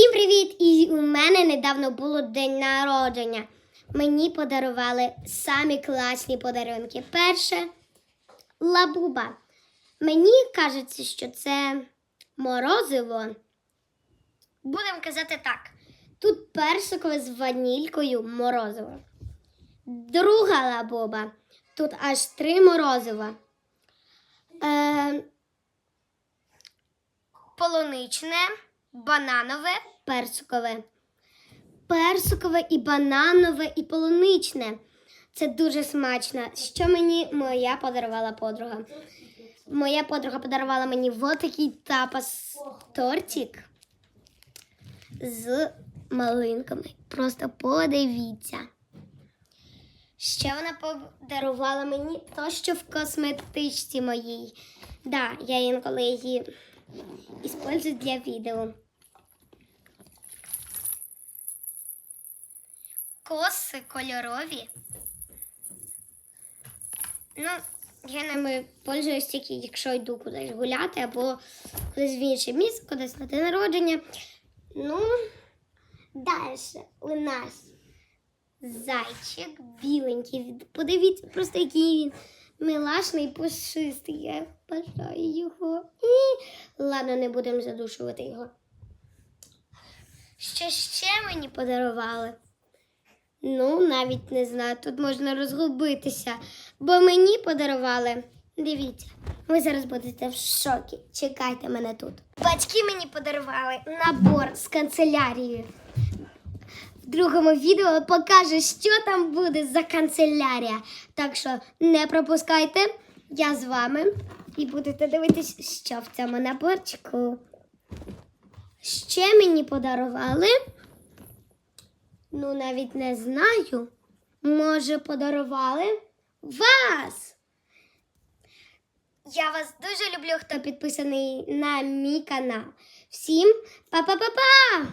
Всім привіт! І у мене недавно було день народження. Мені подарували самі класні подарунки. Перше лабуба. Мені кажеться, що це морозиво. Будемо казати так. Тут персикове з ванількою морозиво. Друга лабуба. Тут аж три морозива. Е, полуничне, бананове, персикове. Персикове і бананове, і полуничне. Це дуже смачно. Що мені моя подарувала подруга? Моя подруга подарувала мені вот такий тапас тортик з малинками. Просто подивіться. Ще вона подарувала мені то, що в косметичці моїй. Да, я інколи її использую для відео. Коси кольорові. Ну, я ними пользуюсь тільки, якщо йду кудись гуляти або кудись в інше місце, кудись на день народження. Ну, далі у нас зайчик біленький. Подивіться, просто який він милашний, пушистий. Я бажаю його. І... Ладно, не будемо задушувати його. Що ще мені подарували? Ну, навіть не знаю, тут можна розгубитися, бо мені подарували. Дивіться, ви зараз будете в шокі. Чекайте мене тут. Батьки мені подарували набор з канцелярією. В другому відео покажу, що там буде за канцелярія. Так що не пропускайте, я з вами і будете дивитись, що в цьому наборчику. Ще мені подарували. Ну, навіть не знаю. Може, подарували вас. Я вас дуже люблю, хто підписаний на мій канал. Всім па-па-па-па!